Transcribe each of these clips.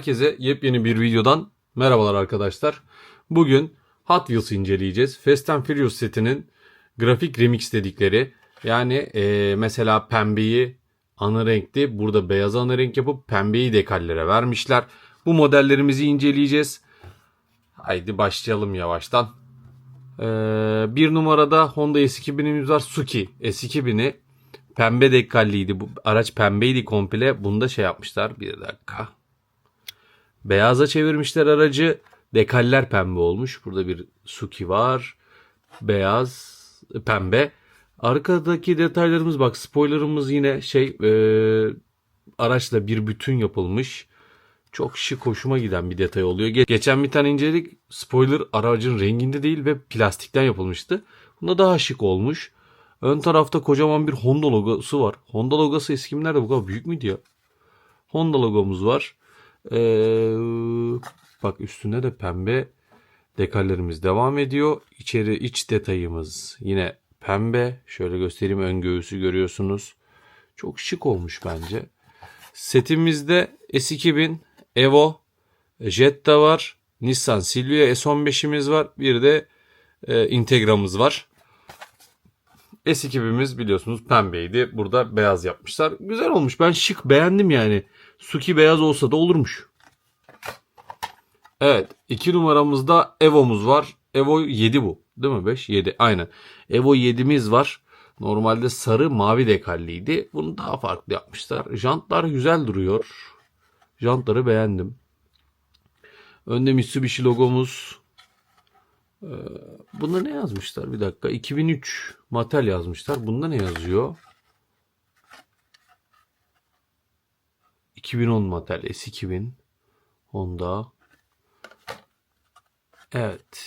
Herkese yepyeni bir videodan merhabalar arkadaşlar. Bugün Hot Wheels inceleyeceğiz. Fast and Furious setinin grafik remix dedikleri. Yani eee, mesela pembeyi ana renkli burada beyaz ana renk yapıp pembeyi dekallere vermişler. Bu modellerimizi inceleyeceğiz. Haydi başlayalım yavaştan. Eee, bir numarada Honda S2000'imiz var. Suki S2000'i pembe dekalliydi. Bu araç pembeydi komple. Bunda şey yapmışlar. Bir dakika. Beyaza çevirmişler aracı. Dekaller pembe olmuş. Burada bir Suki var. Beyaz, pembe. Arkadaki detaylarımız bak spoilerımız yine şey e, araçla bir bütün yapılmış. Çok şık hoşuma giden bir detay oluyor. Ge- Geçen bir tane inceledik. Spoiler aracın renginde değil ve plastikten yapılmıştı. Bunda daha şık olmuş. Ön tarafta kocaman bir Honda logosu var. Honda logosu eskimlerde bu kadar büyük müydü ya? Honda logomuz var. Ee, bak üstünde de pembe dekallerimiz devam ediyor. İçeri iç detayımız yine pembe. Şöyle göstereyim ön göğüsü görüyorsunuz. Çok şık olmuş bence. Setimizde S2000 Evo Jetta var. Nissan Silvia S15'imiz var. Bir de e, Integra'mız var. S2000'imiz biliyorsunuz pembeydi. Burada beyaz yapmışlar. Güzel olmuş. Ben şık beğendim yani. Suki beyaz olsa da olurmuş. Evet. 2 numaramızda Evo'muz var. Evo 7 bu. Değil mi? 5? 7. Aynen. Evo 7'miz var. Normalde sarı mavi dekalliydi. Bunu daha farklı yapmışlar. Jantlar güzel duruyor. Jantları beğendim. Önde Mitsubishi logomuz. Ee, bunda ne yazmışlar? Bir dakika. 2003 Mattel yazmışlar. Bunda ne yazıyor? 2010 Mattel S2000 Honda. Evet.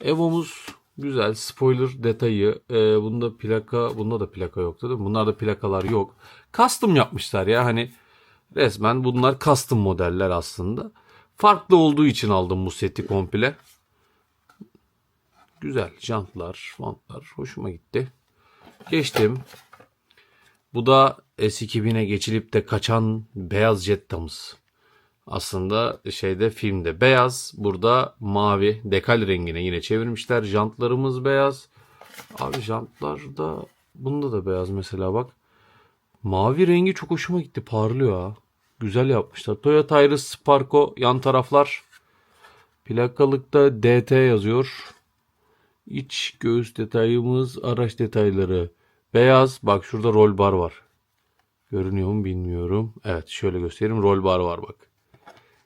Evo'muz güzel. Spoiler detayı. Ee, bunda plaka, bunda da plaka yoktu değil mi? Bunlarda plakalar yok. Custom yapmışlar ya hani resmen bunlar custom modeller aslında. Farklı olduğu için aldım bu seti komple. Güzel. Jantlar, fontlar hoşuma gitti. Geçtim. Bu da S2000'e geçilip de kaçan beyaz Jetta'mız. Aslında şeyde filmde beyaz. Burada mavi dekal rengine yine çevirmişler. Jantlarımız beyaz. Abi jantlar da bunda da beyaz mesela bak. Mavi rengi çok hoşuma gitti. Parlıyor ha. Güzel yapmışlar. Toyota Iris Sparko yan taraflar. Plakalıkta DT yazıyor. İç göğüs detayımız, araç detayları. Beyaz. Bak şurada rol bar var. Görünüyor mu bilmiyorum. Evet şöyle göstereyim. Rol bar var bak.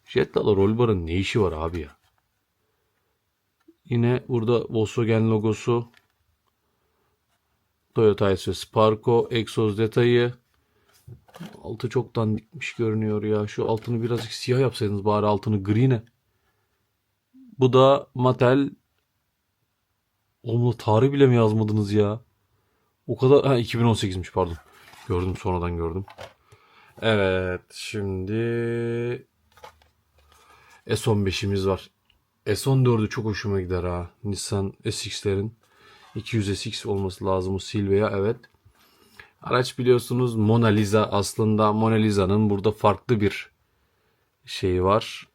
Jetta'la rol barın ne işi var abi ya? Yine burada Volkswagen logosu. Toyota Iris Sparko egzoz detayı. Altı çoktan dikmiş görünüyor ya. Şu altını birazcık siyah yapsaydınız bari altını gri ne? Bu da Mattel. Oğlum tarih bile mi yazmadınız ya? O kadar ha 2018'miş pardon. Gördüm sonradan gördüm. Evet şimdi S15'imiz var. S14'ü çok hoşuma gider ha. Nissan SX'lerin 200 SX olması lazım. Silvia evet. Araç biliyorsunuz Mona Lisa aslında Mona Lisa'nın burada farklı bir şeyi var.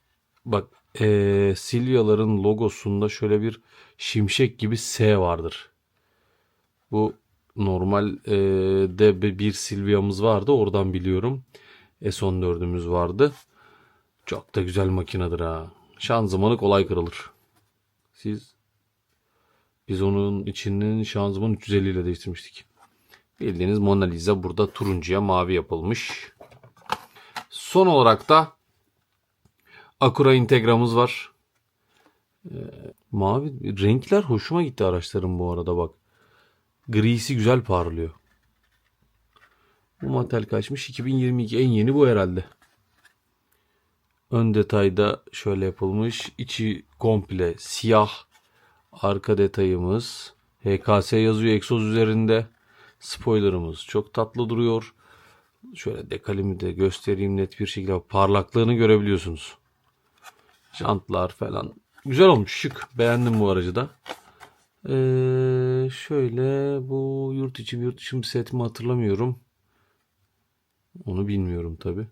Bak eee Silvia'ların logosunda şöyle bir şimşek gibi S vardır. Bu normal eee, de bir Silvia'mız vardı oradan biliyorum. S14'ümüz vardı. Çok da güzel makinedir ha. Şanzımanı kolay kırılır. Siz biz onun içinin şanzıman 350 ile değiştirmiştik. Bildiğiniz Mona Lisa burada turuncuya mavi yapılmış. Son olarak da Acura Integra'mız var. Ee, mavi renkler hoşuma gitti araçların bu arada bak. Grisi güzel parlıyor. Bu Mattel kaçmış? 2022 en yeni bu herhalde. Ön detayda şöyle yapılmış. İçi komple siyah. Arka detayımız HKS yazıyor egzoz üzerinde. Spoilerımız çok tatlı duruyor. Şöyle dekalimi de göstereyim net bir şekilde. Parlaklığını görebiliyorsunuz. Jantlar falan. Güzel olmuş şık. Beğendim bu aracı da. Ee, şöyle bu yurt içi yurt dışı bir set mi hatırlamıyorum. Onu bilmiyorum tabi.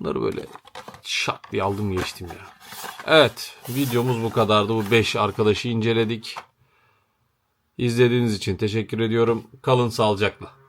Bunları böyle şak diye aldım geçtim ya. Evet videomuz bu kadardı. Bu 5 arkadaşı inceledik. İzlediğiniz için teşekkür ediyorum. Kalın sağlıcakla.